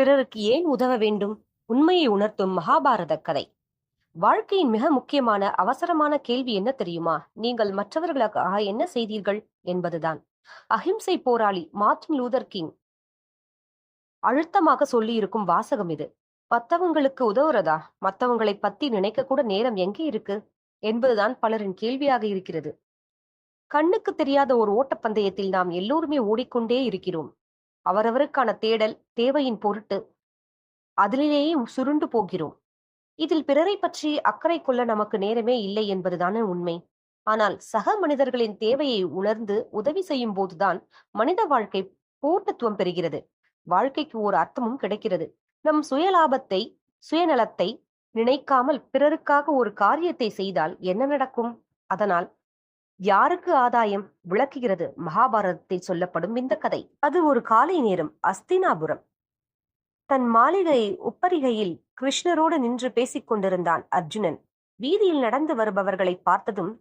பிறருக்கு ஏன் உதவ வேண்டும்? உண்மையை உணர்த்தும் மகாபாரத கதை. வாழ்க்கையின் மிக முக்கியமான அவசரமான கேள்வி என்ன தெரியுமா? நீங்கள் மற்றவர்களுக்காக என்ன செய்தீர்கள் என்பதுதான். அஹிம்சை போராளி மார்டின் லூதர் கிங். அழுத்தமாக சொல்லியிருக்கும் வாசகம் இது. மத்தவங்களுக்கு உதவுறதா? மத்தவங்களை பத்தி நினைக்க கூட நேரம் எங்கே இருக்கு? என்பதுதான் பலரின் கேள்வியாக இருக்கிறது. கண்ணுக்கு தெரியாத ஒரு ஓட்டப்பந்தயத்தில் நாம் எல்லோருமே ஓடிக்கொண்டே இருக்கிறோம். அவரவருக்கான தேடல் தேவையின் பொருட்டு அதிலேயே சுருண்டு போகிறோம். இதில் பிறரை பற்றி அக்கறை கொள்ள நமக்கு நேரமே இல்லை என்பதுதான உண்மை. ஆனால் சக மனிதர்களின் தேவையை உணர்ந்து உதவி செய்யும் போதுதான் மனித வாழ்க்கை பூர்ணத்துவம் பெறுகிறது. வாழ்க்கைக்கு ஒரு அர்த்தமும் கிடைக்கிறது. நம் சுயலாபத்தை சுயநலத்தை நினைக்காமல் பிறருக்காக ஒரு காரியத்தை செய்தால் என்ன நடக்கும்? அதனால் யாருக்கு ஆதாயம் விளக்குகிறது? மகாபாரதத்தில் சொல்லப்படும் இந்த கதை. அது ஒரு காலை நேரம் அஸ்தினாபுரம். தன் மாளிகை உப்பரிகையில் கிருஷ்ணரோடு நின்று பேசிக் கொண்டிருந்தான் அர்ஜுனன். வீதியில் நடந்து வருபவர்களை பார்த்ததும்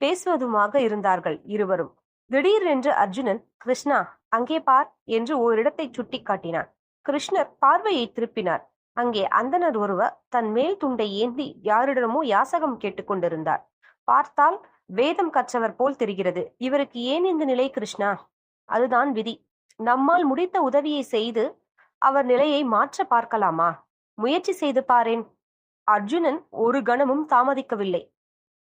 பேசுவதுமாக இருந்தார்கள் இருவரும். திடீரென்று அர்ஜுனன் கிருஷ்ணா அங்கே பார் என்று ஓரிடத்தை சுட்டி காட்டினான். கிருஷ்ணர் பார்வையை திருப்பினார். அங்கே அந்தனர் ஒருவர் தன் மேல் துண்டை ஏந்தி யாரிடமோ யாசகம் கேட்டுக்கொண்டிருந்தார் பார்த்தால் வேதம் கற்றவர் போல் தெரிகிறது. இவருக்கு ஏன் இந்த நிலை கிருஷ்ணா? அதுதான் விதி. நம்மால் முடித்த உதவியை செய்து அவர் நிலையை மாற்ற பார்க்கலாமா? முயற்சி செய்து பாரேன். அர்ஜுனன் ஒரு கணமும் தாமதிக்கவில்லை.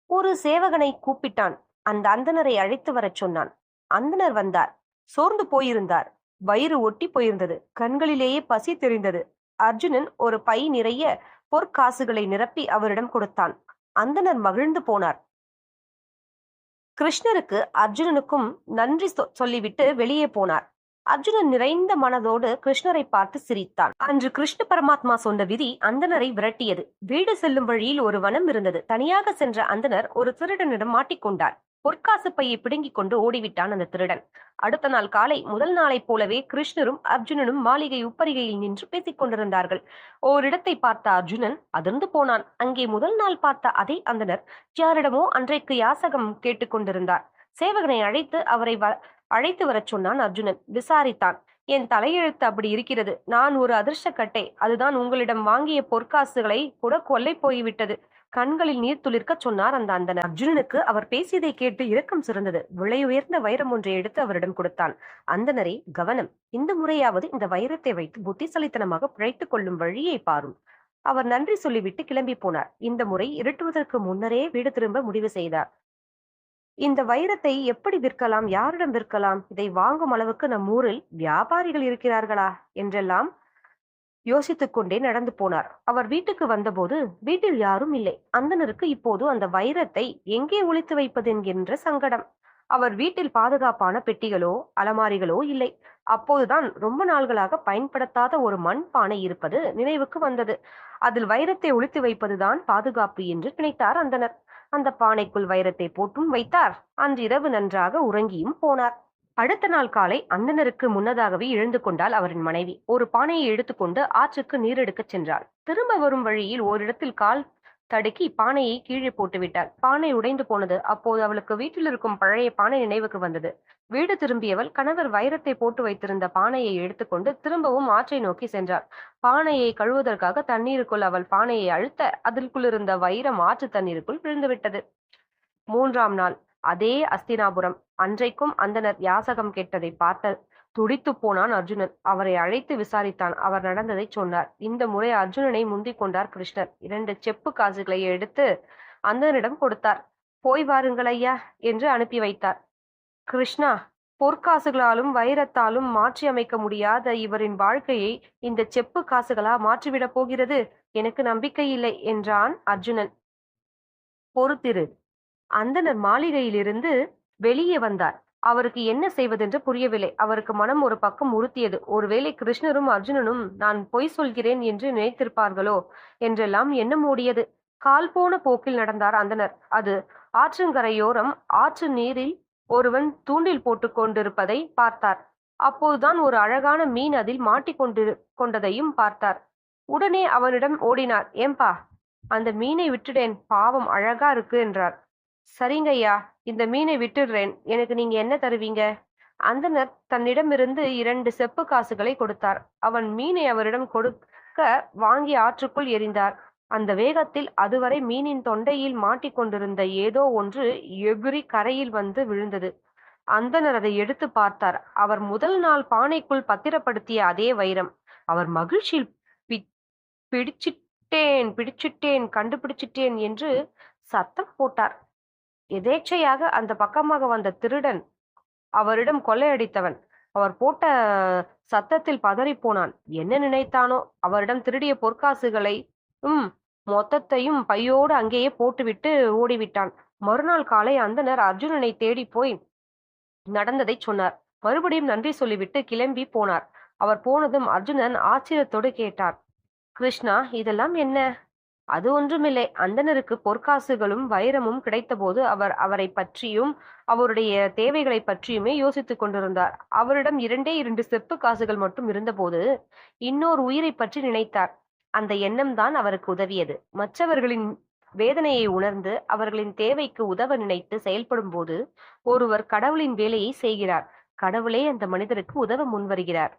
ஒரு சேவகனை கூப்பிட்டான். அந்த அந்தனரை அழைத்து வரச் சொன்னான். அந்தனர் வந்தார். சோர்ந்து போயிருந்தார். வயிறு ஒட்டி போயிருந்தது. கண்களிலேயே பசி தெரிந்தது. அர்ஜுனன் ஒரு பை நிறைய பொற்காசுகளை நிரப்பி அவரிடம் கொடுத்தான். அந்தனர் மகிழ்ந்து போனார். கிருஷ்ணருக்கு அர்ஜுனனுக்கும் நன்றி சொல்லிவிட்டு வெளியே போனார். அர்ஜுனன் நிறைந்த மனதோடு கிருஷ்ணரை பார்த்து சிரித்தான். அன்று கிருஷ்ண பரமாத்மா சொன்ன விதி அந்தனரை விரட்டியது. வீடு செல்லும் வழியில் ஒரு வனம் இருந்தது. தனியாக சென்ற அந்தனர் ஒரு திருடனிடம் மாட்டிக்கொண்டார் பொற்காசு பையை பிடுங்கிக் கொண்டு ஓடிவிட்டான் அந்த திருடன். அடுத்த நாள் காலை முதல் நாளைப் போலவே கிருஷ்ணரும் அர்ஜுனனும் மாளிகை உப்பரிகையில் நின்று பேசிக் கொண்டிருந்தார்கள். ஓரிடத்தை பார்த்த அர்ஜுனன் அதிர்ந்து போனான். அங்கே முதல் நாள் பார்த்த அதே அந்தனர் யாரிடமோ அன்றைக்கு யாசகம் கேட்டுக்கொண்டிருந்தார் சேவகனை அழைத்து அவரை அழைத்து வரச் சொன்னான் அர்ஜுனன். விசாரித்தான். என் தலையெழுத்து அப்படி இருக்கிறது. நான் ஒரு அதிர்ஷ்டக்கட்டை. அதுதான் உங்களிடம் வாங்கிய பொற்காசுகளை கூட கொல்லை போய்விட்டது. கண்களில் நீர் துளிர்க்க சொன்னார் அந்த அந்தனர் அர்ஜுனனுக்கு அவர் பேசியதை கேட்டு இரக்கம் சிறந்தது. விலை உயர்ந்த வைரம் ஒன்றை எடுத்து அவரிடம் கொடுத்தான். அந்தனரே கவனம். இந்த முறையாவது இந்த வைரத்தை வைத்து புத்திசலித்தனமாக பிழைத்துக் கொள்ளும் வழியை பாரும். அவர் நன்றி சொல்லிவிட்டு கிளம்பி போனார். இந்த முறை இருட்டுவதற்கு முன்னரே வீடு திரும்ப முடிவு செய்தார். இந்த வைரத்தை எப்படி விற்கலாம் யாரிடம் விற்கலாம் இதை வாங்கும் அளவுக்கு நம் ஊரில் வியாபாரிகள் இருக்கிறார்களா? என்றெல்லாம் யோசித்துக் கொண்டே நடந்து போனார். அவர் வீட்டுக்கு வந்தபோது வீட்டில் யாரும் இல்லை. அந்தனருக்கு இப்போது அந்த வைரத்தை எங்கே ஒழித்து வைப்பது என்கின்ற சங்கடம். அவர் வீட்டில் பாதுகாப்பான பெட்டிகளோ அலமாரிகளோ இல்லை. அப்போதுதான் ரொம்ப நாள்களாக பயன்படுத்தாத ஒரு மண் பானை இருப்பது நினைவுக்கு வந்தது. அதில் வைரத்தை ஒழித்து வைப்பதுதான் பாதுகாப்பு என்று நினைத்தார் அந்தனர் அந்த பானைக்குள் வைரத்தை போட்டும் வைத்தார். அன்றிரவு நன்றாக உறங்கியும் போனார். அடுத்த நாள் காலை அந்தனருக்கு முன்னதாகவே எழுந்து கொண்டாள் அவரின் மனைவி. ஒரு பானையை எடுத்துக்கொண்டு ஆற்றுக்கு நீரெடுக்கச் சென்றாள். திரும்ப வரும் வழியில் ஓரிடத்தில் கால் தடுக்கி பானையை கீழே போட்டுவிட்டாள். பானை உடைந்து போனது. அப்போது அவளுக்கு வீட்டில் இருக்கும் பழைய பானை நினைவுக்கு வந்தது. வீடு திரும்பியவள் கணவர் வைரத்தை போட்டு வைத்திருந்த பானையை எடுத்துக்கொண்டு திரும்பவும் ஆற்றை நோக்கி சென்றாள். பானையை கழுவுவதற்காக தண்ணீருக்குள் அவள் பானையை அழுத்த அதற்குள் இருந்த வைரம் ஆற்று தண்ணீருக்குள் விழுந்துவிட்டது. மூன்றாம் நாள். அதே அஸ்தினாபுரம். அன்றைக்கும் அந்தனர் யாசகம் கேட்டதை பார்த்த துடித்து போனான் அர்ஜுனன். அவரை அழைத்து விசாரித்தான். அவர் நடந்ததை சொன்னார். இந்த முறை அர்ஜுனனை முந்திக் கொண்டார் கிருஷ்ணர். இரண்டு செப்பு காசுகளை எடுத்து அந்தனிடம் கொடுத்தார். போய் வாருங்கள் ஐயா என்று அனுப்பி வைத்தார். கிருஷ்ணா பொற்காசுகளாலும் வைரத்தாலும் மாற்றி அமைக்க முடியாத இவரின் வாழ்க்கையை இந்த செப்பு காசுகளா மாற்றிவிடப் போகிறது? எனக்கு நம்பிக்கை இல்லை என்றான் அர்ஜுனன். பொறுத்திரு. அந்தனர் மாளிகையிலிருந்து வெளியே வந்தார். அவருக்கு என்ன செய்வதென்று புரியவில்லை. அவருக்கு மனம் ஒரு பக்கம் உறுத்தியது. ஒருவேளை கிருஷ்ணரும் அர்ஜுனனும் நான் பொய் சொல்கிறேன் என்று நினைத்திருப்பார்களோ? என்றெல்லாம் எண்ணம் ஓடியது கால் போன போக்கில் நடந்தார் அந்தனர் அது ஆற்றங்கரையோரம் ஆற்று நீரில் ஒருவன் தூண்டில் போட்டு கொண்டிருப்பதை பார்த்தார். அப்போதுதான் ஒரு அழகான மீன் அதில் மாட்டிக்கொண்டு கொண்டதையும் பார்த்தார். உடனே அவனிடம் ஓடினார் ஏம்பா அந்த மீனை விட்டுடேன் பாவம் அழகா இருக்கு என்றார். சரிங்கய்யா இந்த மீனை விட்டுடுறேன். எனக்கு நீங்க என்ன தருவீங்க? அந்தனர் தன்னிடமிருந்து இரண்டு செப்பு காசுகளை கொடுத்தார். அவன் மீனை அவரிடம் கொடுக்க வாங்கி ஆற்றுக்குள் எரிந்தார். அந்த வேகத்தில் அதுவரை மீனின் தொண்டையில் மாட்டிக்கொண்டிருந்த ஏதோ ஒன்று எகுரி கரையில் வந்து விழுந்தது. அந்தனர் அதை எடுத்து பார்த்தார். அவர் முதல் நாள் பானைக்குள் பத்திரப்படுத்திய அதே வைரம். அவர் மகிழ்ச்சியில் பி- பிடிச்சிட்டேன் பிடிச்சிட்டேன் கண்டுபிடிச்சிட்டேன் என்று சத்தம் போட்டார். எதேச்சையாக அந்த பக்கமாக வந்த திருடன் அவரிடம் கொள்ளையடித்தவன். அவர் போட்ட சத்தத்தில் பதறிப் போனான் என்ன நினைத்தானோ? அவரிடம் திருடிய பொற்காசுகளை உம் மொத்தத்தையும் பையோடு அங்கேயே போட்டுவிட்டு ஓடிவிட்டான். மறுநாள் காலை அந்தனர் அர்ஜுனனை தேடி போய் நடந்ததைச் சொன்னார். மறுபடியும் நன்றி சொல்லிவிட்டு கிளம்பி போனார். அவர் போனதும் அர்ஜுனன் ஆச்சரியத்தோடு கேட்டார். கிருஷ்ணா இதெல்லாம் என்ன? அது ஒன்றுமில்லை. அந்தனருக்கு பொற்காசுகளும் வைரமும் கிடைத்தபோது அவர் அவரை பற்றியும் அவருடைய தேவைகளை பற்றியுமே யோசித்துக் கொண்டிருந்தார். அவரிடம் இரண்டே இரண்டு செப்பு காசுகள் மட்டும் இருந்தபோது இன்னொரு உயிரை பற்றி நினைத்தார். அந்த எண்ணம் தான் அவருக்கு உதவியது. மற்றவர்களின் வேதனையை உணர்ந்து அவர்களின் தேவைக்கு உதவ நினைத்து செயல்படும் போது ஒருவர் கடவுளின் வேலையை செய்கிறார். கடவுளே அந்த மனிதருக்கு உதவ முன்வருகிறார்.